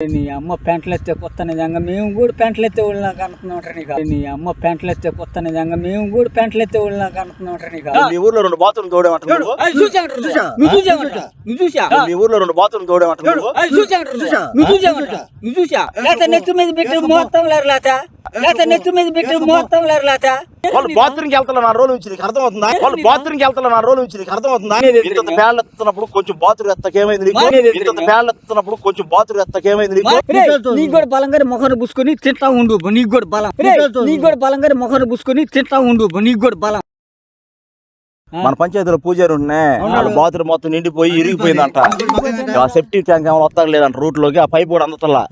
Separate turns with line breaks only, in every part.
నీ అమ్మ పెంటలు ఎత్తే కొత్త నిజంగా మేము కూడా పెంటలు ఎత్తే వాళ్ళ కనుక్కున్నాం నీకు. నీ అమ్మ పెంటలు ఎత్తే కొత్త నిజంగా మేము కూడా పెంటలు ఎత్తే వాళ్ళ కనుక్కున్నాం నీకు.
మీ ఊర్లో రెండు బాత్రూమ్ తోడేమంట నువ్వు?
నువ్వు చూసావంట నువ్వు చూసా
మీ ఊర్లో రెండు బాత్రూమ్ తోడేమంట నువ్వు?
నువ్వు చూసావంట నువ్వు చూసా నెత్తి మీద పెట్టి మొత్తం లేరు లేత. నెత్తి మీద పెట్టి మొత్తం లేరు లేత.
వాళ్ళు బాత్రూమ్కి వెళ్తారు నా రోజు నుంచి నీకు అర్థమవుతుందా? వాళ్ళు బాత్రూమ్కి వెళ్తారు నా రోజు నుంచి నీకు అర్థమవుతుందా? ఇంత పేర్లు ఎత్తున్నప్పుడు కొంచెం బాత్రూమ్ ఎత్తకేమైంది ఇంత పేర్లు ఎత్తున్నప్పుడు కొంచెం బాత్రూమ్ ఎత్తకేమైంది నీకు
కూడా బలంగా మొఖాన్ని పూసుకొని తింటా ఉండు నీకు కూడా బలం. నీకు కూడా బలంగా మొఖాన్ని పూసుకొని తింటా ఉండు నీకు కూడా బలం.
మన పంచాయతీలో పూజారి ఉండే వాళ్ళ బాత్రూమ్ మొత్తం నిండిపోయి ఇరిగిపోయిందంట. ఆ సెప్టిక్ ట్యాంక్ ఏమైనా లేదంట రూట్లోకి ఆ పైప్ కూడా అందతల్లా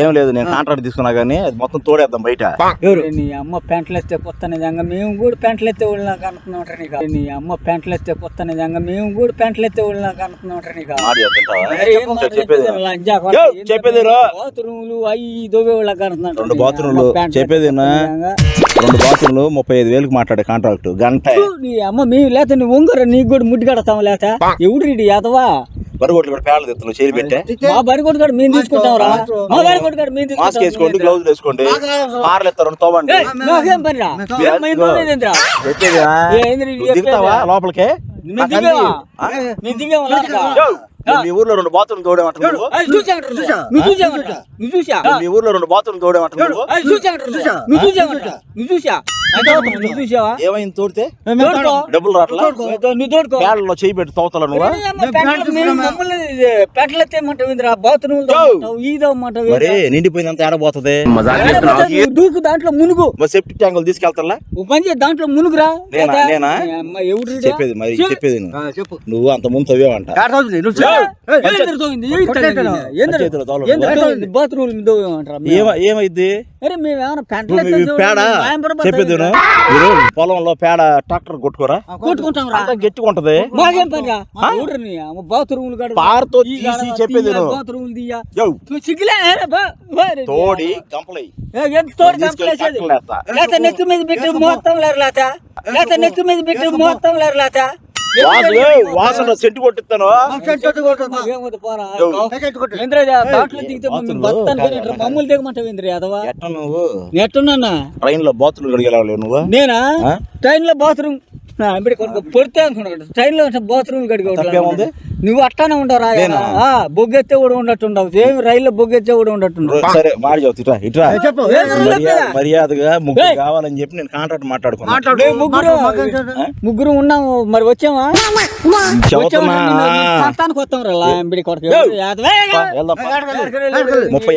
ఏం లేదు నేను కాంట్రాక్ట్ తీసుకున్నా గానీ అది మొత్తం తోడేద్దాం బయట.
ఎవరు? నీ అమ్మ పెంటలు ఎత్తే కొత్త నిజంగా మేము కూడా పెంటలు ఎత్తే వాళ్ళ కనుక్కున్నాం నీకు. నీ అమ్మ పెంటలు ఎత్తే కొత్త నిజంగా మేము కూడా పెంటలు ఎత్తే వాళ్ళ కనుక్కున్నాం నీకు.
ఆడియో తింటావా?
మరి ఏం మాట
చెప్పేది.
బాత్రూములు అవి దోబే వాళ్ళ కనుక్కున్నాం
రెండు బాత్రూమ్లు. చెప్పేది? రెండు బాత్రూమ్లు ముప్పై ఐదు వేలకు మాట్లాడే కాంట్రాక్ట్ గంట.
నీ అమ్మ మేము లేత నీ ఉంగర నీకు కూడా ముడ్డి కడతాం లేత? ఎవడు రీడి యాదవా?
బరుగొట్లు కూడా పేడలు తెత్తులు చేయి పెట్టే.
మా బరి కొట్టుకాడు మేము తీసుకుంటాం రా మా బరి కొట్టుకాడు మేము
మాస్క్ వేసుకోండి గ్లౌజ్ వేసుకోండి. కార్లు ఎత్తారు తోవండి.
నాకేం పని రా?
నువ్వు లోపలికి?
దిగావా? దిగావా
మీ ఊర్లో రెండు బాత్రూమ్ తోడేమంట నువ్వు?
చూసా
మీ ఊర్లో రెండు బాత్రూమ్ తోడేమంట నువ్వు?
చూసా అంటే నువ్వు చూసావా?
ఏమైంది తోడితే?
తోడుకో.
డబ్బులు రాట్లా
నువ్వు తోడుకో.
పేడల్లో చేయి పెట్టి తోతల నువ్వు.
పెట్టలేమంటావు బాత్రూమ్ ఈదమ్మంటావు
మరి నిండిపోయిందంత ఏడబోతుంది
దూకు దాంట్లో మునుగు.
సెప్టిక్ ట్యాంకులు తీసుకెళ్తారా
ఓ పని దాంట్లో మునుగురా.
నేనా? చెప్పేది మరి
చెప్పు.
చెప్పేది నువ్వు. అంత ముందు తవ్వేవంట?
బాత్రూమ్
ఏమైంది చెప్పేది మీరు పొలంలో పేడ ట్రాక్టర్ కొట్టుకోరా?
కొట్టుకుంటాం రా.
గట్టిగా ఉంటది
మాకేం పని రా ఊడని బాత్రూములు కాడ
పారతో తీసి చెప్పేది.
బాత్రూములు సిగ్గులే.
తోడి
మీద పెట్టి మొత్తం లేరు లేత నెత్తి మీద పెట్టి మొత్తం లేరు లేత
వాసన సెంటు కొట్టిస్తాను.
మమ్మల్ని దిగమంటావు ఏంద్రా యాదవా
ఎట్ట నువ్వు?
ఎట్టున్నా
ట్రైన్లో బాతులు గడిగెళ్ళలేవు నువ్వు?
నేనా? ట్రైన్లో బాత్రూమ్ ఇప్పుడు కొడుకు పొడితే అనుకున్నాడు ట్రైన్లో బాత్రూమ్ గడిగా
తప్పేముంది?
నువ్వు అట్టానే ఉండవురా
నేనా?
బొగ్గెత్తే కూడా ఉండట్టు ఉండవు ఏమి రైల్లో బొగ్గెత్తే కూడా ఉండట్టు.
సరే మాడి చదువు ఇట్రా మర్యాదగా ముగ్గురు. కావాలని చెప్పి నేను కాంట్రాక్ట్ మాట్లాడుకున్నా
ఏ, ముగ్గురు ముగ్గురు ఉన్నాము మరి వచ్చామా. సంతానికి వస్తాం రా లాంబిడి కొడుకు.
ముప్పై.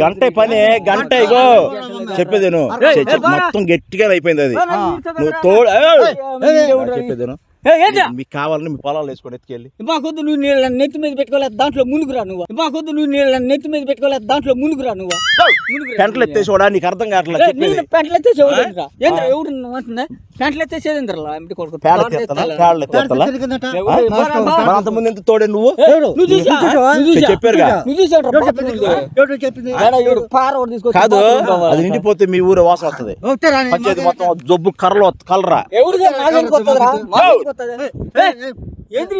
గంట పని గంట ఇగో చెప్పేది మొత్తం గట్టిగా అయిపోయింది అది నువ్వు తోడు ఏయ్. చెప్పేది నువ్వు.
ఏయ్, ఏంట్రా?
మీకు కావాలని మీ పొలాలు వేసుకొని ఎత్తుకెళ్ళి.
మాకొద్దు నువ్వు నీళ్ళ నెత్తి మీద పెట్టుకోలేదు దాంట్లో మునుగురా నువ్వు. మాకొద్దు నువ్వు నీళ్ళ నెత్తి మీద పెట్టుకోలేదు దాంట్లో మునుగురా నువ్వు.
పెంటలు ఎత్తేసి కూడా నీకు అర్థం కావట్లేదు
నేను పెంటలు ఎత్తేసేవాడు ఎవడు అంటున్నా? పెంటలు ఎత్తేసేది
ఎంత తోడే నువ్వు?
ఏయ్, నువ్వు? చూసా? నువ్వు చూసా?
చెప్పారుగా.
నువ్వు చూసావురా బాత్రూమ్ ఉంది? ఏడ ఈడు పార ఒకటి తీసుకొచ్చి
కాదు. అది నిండిపోతే మీ ఊరు వాసన వస్తుంది. పంచాయతీ మొత్తం జబ్బు కర్రలు కలరా.
ఎవడిగా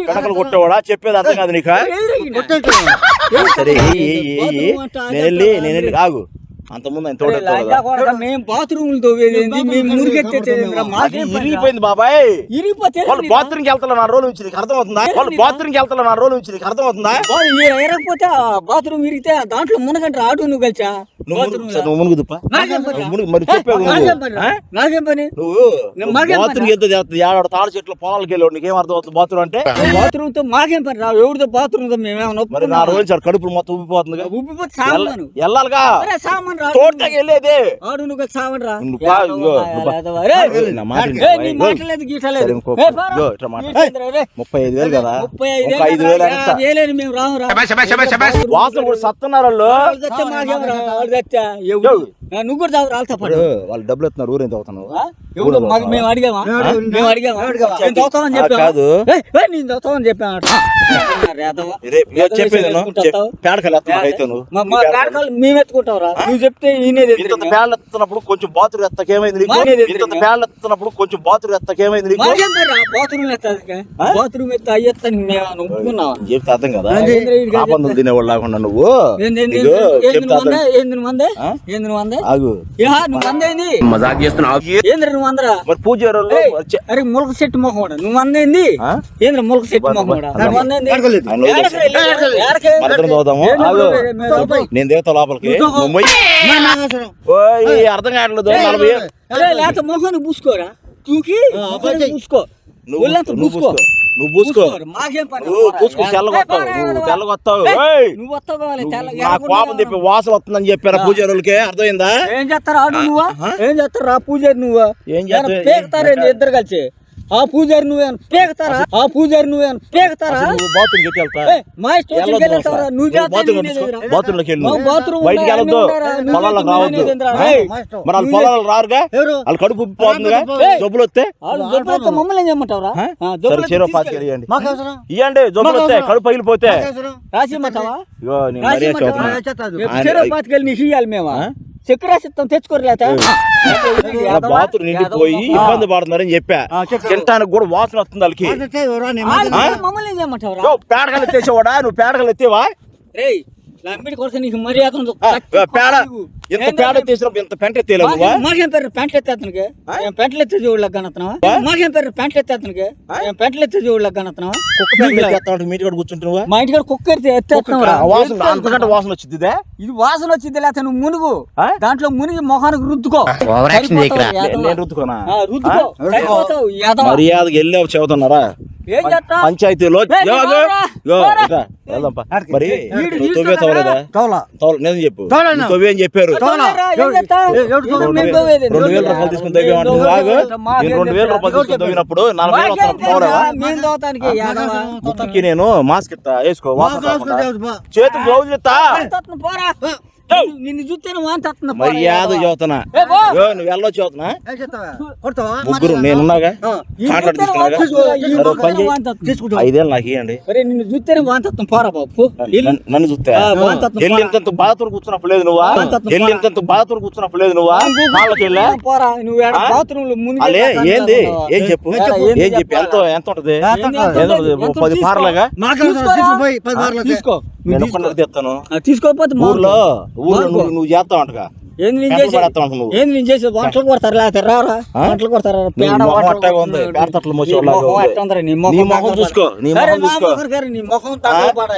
కడకలు కొట్టేవాడా? చెప్పేది అర్థం కాదు నీకు? సరే. నేను వెళ్ళి నేను వెళ్ళి ఆగు. అంత ముందు ఆయన తోట
ఏయ్, లాగా కొడక, మేము బాత్రూములు మేము?
ఇరిగిపోయింది బాబాయ్.
ఇరిగిపోతే
వాళ్ళు వెళ్తారు నా వాళ్ళు వెళ్తారు నా
బాత్రూమ్ ఇరిగితే దాంట్లో మునగంట ఆటు నువ్వు కలిసా?
నువ్వు మునుగు- దుప్ప
నాకేం
మరి
పని?
నువ్వు బాత్రూమ్ ఎంత చేస్తుంది ఏడాడు తాళ చెట్లు పొలాలకి వెళ్ళాడు నీకేం అర్థం అవుతుంది బాత్రూమ్ అంటే?
బాత్రూమ్తో మాకేం పని రా? ఎవరితో బాత్రూమ్తో మేమేమన్నా
మరి? నా రోజు కడుపులు మొత్తం ఉబ్బిపోతుంది
ఉబ్బిపోతే సామాను.
వెళ్ళాలిగా
సామాన్
తోటకి వెళ్ళేది.
ఆడు నువ్వు.
ముప్పై ఐదు వేలు కదా?
ముప్పై ఐదు మేము రాము రా
వాసన కూడా సత్తున్నారు వాళ్ళు.
నువ్వు కూడా
డబ్బులు ఎత్తున్నారు ఊరేం?
ఎవడు మాకు మేము అడిగామా? మేము అడిగామా? నేను
కాదు.
నేను చెప్పాను
రేపు చెప్పేది పేడకలు ఎత్తున్నావు అయితే నువ్వు
మేము ఎత్తుకుంటావురా నువ్వు చెప్తే
ఎత్తున్నప్పుడు కొంచెం బాతులు ఎత్తకేమైంది పేడలు ఎత్తున్నప్పుడు కొంచెం బాతులు ఎత్తకేమైంది నీకు?
బాత్రూమ్ బాత్రూమ్ ఎత్తా ఒప్పుకున్నావా?
చెప్తే అర్థం కదా? తినేవాళ్ళు లేకుండా నువ్వు?
మజాక్ చేస్తున్నావు
ఏంద్ర నువ్వు
మరి
అరే ములక చెట్టు మొహం కూడా నువ్వు వందేంది
ఆ?
ఏంద్ర ములక చెట్టు మొహం కూడా.
నేను దిగుతా లోపలికి. అర్థం కావట్లేదు
లేకపోతే మొహాన్ని పూసుకోరా? తూకి పూసుకో.
నువ్వు నువ్వు
పూసుకో.
నువ్వు పూసుకో. నువ్వు తెల్లగొత్తావు తెల్లగొత్తావు నా కోపం చెప్పి వాసన వస్తుందని చెప్పారా పూజారి వాళ్ళకి అర్థమైందా?
ఏం చేస్తారు ఆడు నువ్వా? ఏం చేస్తారు ఆ పూజారి నువ్వా?
ఏం చేస్తారు?
ఇద్దరు కలిసి? ఆ పూజారి నువ్వేమన్నా పేకతారా ఆ పూజారి
నువ్వు? బాత్రూమ్ వెళ్తా
వెళ్ళొస్తావురా. నువ్వు
బాత్రూమ్ వెళ్ళు బయటికి? వెళ్ళొద్దు?
నువ్వు
పొలాలకు రావద్దు. మరి వాళ్ళ పొలాలు రారుగా? వాళ్ళు కడుపు. జబ్బులు వస్తే?
మమ్మల్ని ఏం
పాతికి. ఇవ్వండి ఇవ్వండి జబ్బులు వస్తే కడుపు పగిలిపోతే.
రాసి పాతికెళ్ళి నీకు మేము? చక్కెర రాసిస్తాం
నిండిపోయి ఇబ్బంది పడుతున్నారని చెప్పా. తినటానికి కూడా వాసన వస్తుంది వాళ్ళకి.
మమ్మల్ని
పేడకలు ఎత్తేసేవాడా నువ్వు పేడకలు ఎత్తేవా?
రేయ్ లమ్మిడి కొడితే నీకు మర్యాద
పేడ. ఇంత పేడ
అది?
ఎత్తేసినప్పుడు ఇంత పెంట ఎత్తేలేవు
మాకేం- మాకేం పేరు పెంటలు ఎత్తే అతనికి పెంటలు ఎత్తే చూడలేక కనతున్నావా మాకేం పేరు పెంటలు ఎత్తే అతనికి పెంటలు ఎత్తే చూడలేక కనతున్నావా
కుక్క కూడా కూర్చుంటున్నావా
మా ఇంటికాడ కుక్క ఎత్తే
వాసన అంతకంటే వాసన వచ్చింది ఇదే?
ఇది వాసన వచ్చింది లేకపోతే నువ్వు మునుగు? దాంట్లో మునిగి మొహానికి రుద్దుకో.
రుద్దుకోనా?
ఆ, రుద్దుకో.
మర్యాదకి వెళ్ళావు
చేస్తా
పంచాయతీలో. మరి తవ్వే తవ్వలేదా? తవ్వ- నిజం చెప్పు. తవ్వే అని చెప్పారు. రెండు వేల రూపాయలు తీసుకుని తవ్వేమంటే నేను రెండు వేల రూపాయలు తీసుకుని తవ్వినప్పుడు నలభై నేను మాస్క్ ఇస్తా వేసుకో. చేతికి గ్లౌజ్ ఇస్తా.
నిన్ను చూస్తేనే
మర్యాద. యో, నువ్వు చదువుతున్నా?
కొడతావా?
ముగ్గురు నేనున్నాగా? కాంట్రాక్ట్ తీసుకున్నాగా. ఐదేళ్ళు నాకు ఇవ్వండి
నిన్ను చూస్తేనే పోరా బాబు వెళ్ళు.
నన్ను- చూస్తే. బాత్రూమ్ కూర్చున్నప్పుడు లేదు నువ్వా?
పోరా.
ఇంతంత బాత్రూమ్ కూర్చున్నప్పుడు లేదు నువ్వా? వాళ్ళకి వెళ్ళా?
పోరా. నువ్వు? బాత్రూమ్లో మునిగి
అలే
కాకుండా
ఏంది? ఏం చెప్పు? ఏం చెప్పి? ఎంత? ఎంత ఉంటది? పది? పార్లగా?
తీసుకో
నేను. తెస్తాను
తీసుకోకపోతే
ఊర్లో నువ్వు చేస్తావు అంటగా
ఏంది నేను ఏంది నేను చేసేది? వంటలు కొడతారు లేకపోతే రారా? వంటలు కొడతారా?
నీ. చూసుకో, నీ
నా
చూసుకో.
నీ.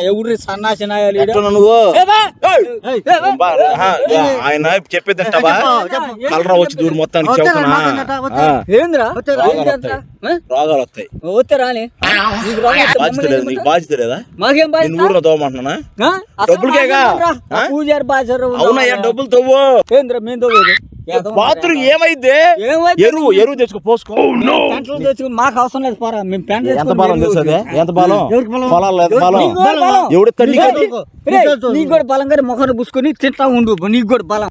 ఎవరి సన్నాసి
నువ్వు?
ఏ ఏ
ఆయన చెప్పేది కలరా వచ్చి దూరం మొత్తానికి చెబుతున్నా
ఏందిరా?
రోగాలు
ఏం
వస్తాయి.
వస్తే రాని
బాధ్యత లేదు నీకు? బాధ్యత లేదా?
మాకేం బాధ్యత?
ఊర్లో తోమంటున్నా డబ్బులకేగా?
పూజారి బాధ్యత.
అవునయ్యా డబ్బులు తవ్వు.
ఏందిరా మేము తవ్వేది?
బాత్రూమ్ ఏమైంది
ఏమైంది?
ఎరువు ఎరువు తెచ్చుకో పోసుకో
పెంటలు తెచ్చుకుని మాకు అవసరం లేదు పోరా మేము పెంట
ఎంత బలం తెలుసు. ఎంత బలం
బలం?
పొలాలు ఎంత బలం
బలం.
ఎవడు
నీకు? కూడా- రే, నీకు కూడా బలంగా మొఖాన్ని పుసుకొని తింటా ఉండు నీకు కూడా బలం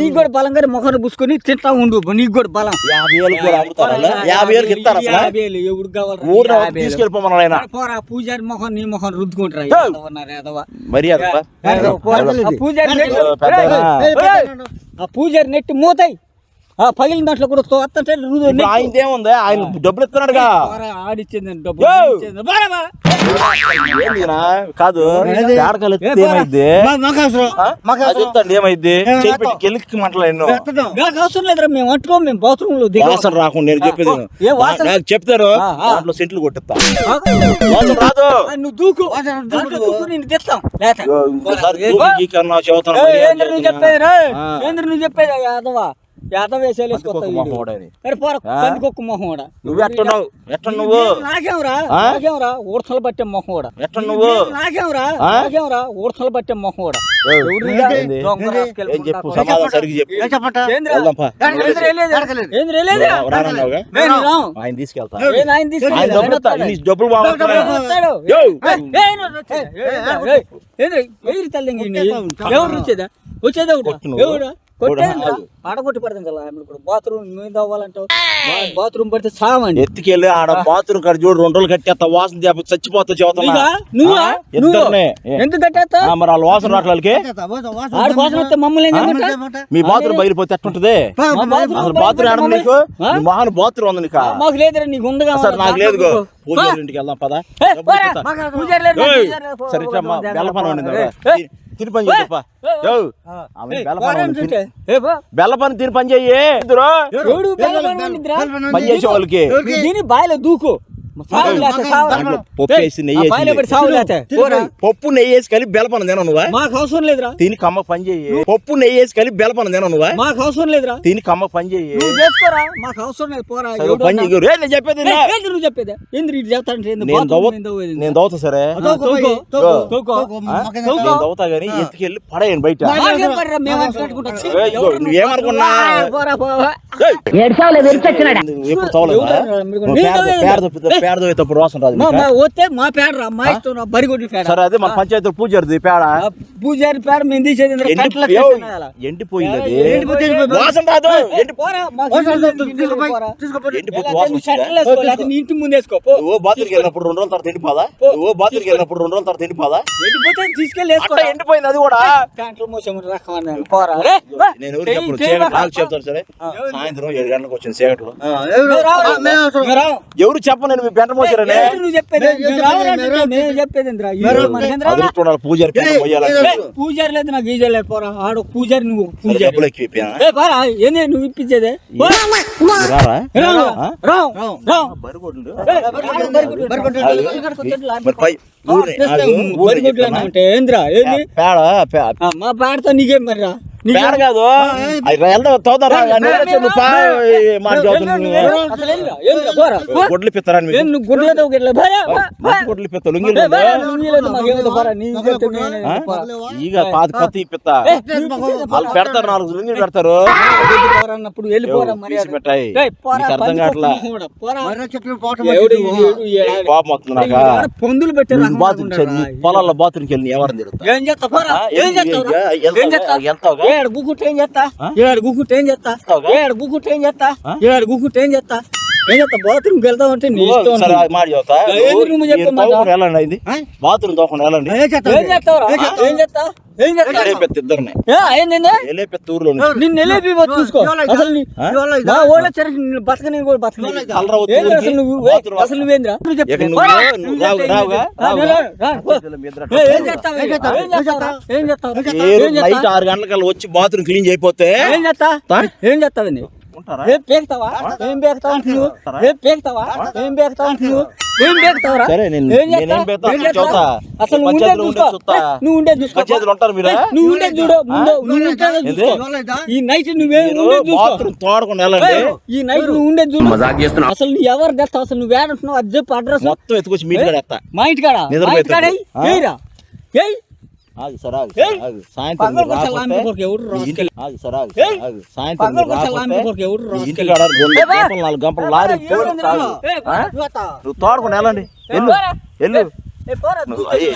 నీకు కూడా బలంగా మొఖాన్ని పుసుకొని తింటా ఉండు నీకు కూడా బలం
యాభై వేలు కూడా అమ్ముతారా యాభై వేలకు ఇస్తారు
యాభై వేలు ఎవడు కావాలి
ఊర్లో తీసుకెళ్ళిపోమన్నాడు ఆయన
పోరా పూజారి మొఖం నీ మొఖం రుద్దుకుంటారా. ఆ పూజారి నెట్టు ఆ పూజారి నెట్టి మూతాయి ఆ పగిలిన దాంట్లో కూడా రుదు
ఇప్పుడు ఆయనది ఏముంది ఆయన డబ్బులు ఇస్తున్నాడుగా
ఆడిచ్చింది డబ్బు
ఏయ్.
ఇచ్చింది. బారా బా.
ఏంది ఈయన? కాదు పేడకలు ఎత్తితే ఏమైద్ది
మాకు అవసరం
ఆ?
మాకు
అది చెప్తాండి ఏమైద్ది
ఏం
చేయి పెట్టి కెలికి మంటలు ఎన్నో
ఎత్తదాం.
నాకు అవసరం లేదురా మేము అంటుకోం మేము బాత్రూమ్లో.
వాసన రాకుండా నేను చెప్పేది? నాకు చెప్తారు. దాంట్లో సెంట్లు కొట్టిస్తా? వాసన రాదు
నువ్వు దూకు నేను తెస్తాం ఏంద్ర నువ్వు. చెప్పేది రే
ఆ.
ఏంద్ర నువ్వు చెప్పేది యాదవ యాదవ వేసేలు
మొహం
కూడా
నువ్వు ఎట్టున్నావు ఎట్ట నువ్వు
నాకేమరా? నాకేమరా పట్టే మొహం కూడా
ఎట్ట నువ్వు
నాకేమరా? నాకేమరా పట్టే మొహం కూడా
చెప్పు. సమాధానం సరిగ్గా చెప్పు. ఆయన తీసుకెళ్తా డబ్బులు.
ఎవరు వచ్చేదా. ఎవడు. ఆడగొట్టి పడుతుంది కదా. ఇప్పుడు బాత్రూమ్ మీద అవ్వాలంటావు బాత్రూమ్ పడితే చావండి.
ఎత్తుకెళ్ళి ఆడ బాత్రూమ్ కాడ చూడు రెండు రోజులు కట్టేస్తా వాసన చేప చచ్చిపోతా. ఏ.
ఎందుకు కట్టేస్తా
ఆ, మరి వాళ్ళ వాసన రావట్లకి
ఆడ కోసం వస్తే మమ్మల్ని?
మీ బాత్రూమ్ బయలుపోతే ఎట్టుంటది?
మా బాత్రూమ్
అసలు బాత్రూమ్ ఆడ నీకు? మొహాన బాత్రూమ్ ఉంది నీకు?
మాకు లేదురా నీకు ఉందిగా
సార్ నాకు లేదు
దాంట్లో
పూజ
పో.
ఇంటికి వెళ్దాం పదా.
పూజారి పూజారి
సరే ఇట్లా తిని పని
ఏ,
బెల్ల పని తిని పని చెయ్యి
పని
చేసే వాళ్ళకి
దీని బాయిలో దూకు.
పప్పు
ఏయ్,
వేసి నెయ్యి
ఆ
వేసి
బాయిలో పెట్టి సావు లేతే. పోరా.
పప్పు నెయ్యి వేసి కలిపి బెల్లపన తిన నువ్వా?
మాకు అవసరం లేదురా.
తిని కమ్మ పని చెయ్యి. పప్పు నెయ్యి వేసి కలిపి బెల్లపన తిన నువ్వా?
మాకు అవసరం లేదురా.
తిని కమ్మ పని చెయ్యి.
నువ్వు చేసుకోరా. మాకు అవసరం లేదు పోరా.
పని చెయ్యి. నేను చెప్పేది
నువ్వు చెప్పేది? ఏంది ఇటు?
నేను దవ్వ దవ్వుతా సరే.
ఆ, తోకో, తోకో, తోకో.
నేను దవ్వుతా గానీ ఎత్తుకెళ్ళి పడేయండి బయట.
మాకేం పనిరా, మేము అంత కట్టుకుంటాం. ఛీ,
ఏయ్, ఇదిగో,
ఎవడు నువ్వు?
నువ్వేమనుకున్నా?
ఆ, పోరా, పోరా.
ఏయ్, నువ్వు ఎప్పుడు తవ్వలేదా?
ఎవడరా మీరు?
నువ్వు
నేను
పేడ-
తవ్వేది.
పేడ తప్పితే- పేడ వాసన రాదు
మా? మా వస్తే మా పేడరా? మా ఇష్టం నా బరిగొడ్డి పేడ.
సరే అదే మన పంచాయతీ పూజారిది పేడ.
పూజారి పేడ మేము తీసేది.
ఎండిపోయింది అది. వాసన రాదు
ఇంటి ముందు వేసుకో.
నువ్వు బాత్రూమ్కి వెళ్ళినప్పుడు రెండు రోజుల తర్వాత ఎండిపోదా. నువ్వు బాత్రూమ్కి వెళ్ళినప్పుడు రెండు రోజుల తర్వాత ఎండిపోదా?
ఎండిపోతే తీసుకెళ్ళి వేసుకో.
ఎండిపోయింది అది కూడా.
ప్యాంట్లు మోసం. పోరా. రే, రే.
నేను
రా.
నాకు చెప్తారు సరే. సాయంత్రం ఏడు గంటలకు చీకట్లో.
రావాలి.
ఎవరు? చెప్పను నేను మోసారనే
నువ్వు చెప్పేది?
నేను చెప్పేది,
పూజారి
పూజారి లేదు నాకు ఈజీ లేదు పోరా. ఆడు పూజారి నువ్వు పూజారి? ఏ పోరా ఏంది నువ్వు ఇప్పించేది? మా పాడతో నీకేం మరిరా? నీకేం-
పేడ కాదు తోదరా. గొడ్లు పిత్తరాని గొడ్లు పిత్త. ಈಗ పాత కొత్త
ఇప్పించేది
వాళ్ళు పెడతారు నాలుగు లుంగిలు పెడతారు
వెళ్ళి
పెట్టాయి. అర్థం కావట్లా. వస్తుంది నాకు
పందులు పెట్టే రకం
బాత్రూమ్
అనుకుంటారా?
పొలాల్లో బాత్రూమ్కి వెళ్ళి ఎవరిని తిరుగుతా
ఏం ఏడు గుక్కుంటే ఏం చేస్తా? ఏడు గుక్కుంటే ఏం చేస్తా? ఏడు గుక్కుంటే ఏం చేస్తా? ఏడు గుక్కుంటే ఏం చేస్తా ఏం చేస్తా బాత్రూమ్కి వెళ్తావు అంటే నీ ఇష్టం
సరే అది మాట వెళ్ళండి అయింది బాత్రూమ్ తోకుండా వెళ్ళండి.
ఏం చేస్తావు
ఏం?
ఏం
వచ్చి బాత్రూమ్ క్లీన్ చేయకపోతే
ఏం చేస్తా? ఏం చేస్తావని
ఉంటారా
ఏం ఏం. అసలు ఉండేది
చూస్తా.
నువ్వు చూసుకో. ఉండేది చూడు ఈ నైట్ నువ్వేం చూసుకో. ఈ నైట్ నువ్వు ఉండేది చూడు. అసలు నువ్వు ఎవరు తెస్తావు? అసలు నువ్వు ఏడంటున్నావు? అది చెప్పు అడ్రస్.
మొత్తం ఎత్తుకొచ్చి మీట్ కడేస్తా
మా ఇంటికాడ? మా ఏయ్
ఆగు సార్ ఆగు! ఆగు సాయంత్రం మీరు రాకపోతే ఆగు ఆగు! ఆగు సాయంత్రం మీరు రాకపోతే రెండు! గంటలు నాలుగు గంటలు లారీ. నువ్వు వెళ్ళండి వెళ్ళు. వెళ్ళు